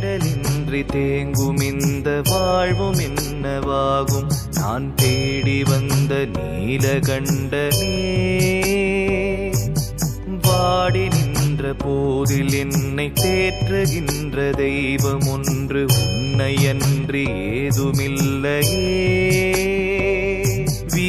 தேடலின்றி தேங்கும் இந்த வாழ்வும் என்னவாகும்? நான் தேடி வந்த நீலகண்டனே வாடி நின்ற போதில் என்னை தேற்றுகின்ற தெய்வம் ஒன்று உன்னை அன்றி ஏதுமில்லையே.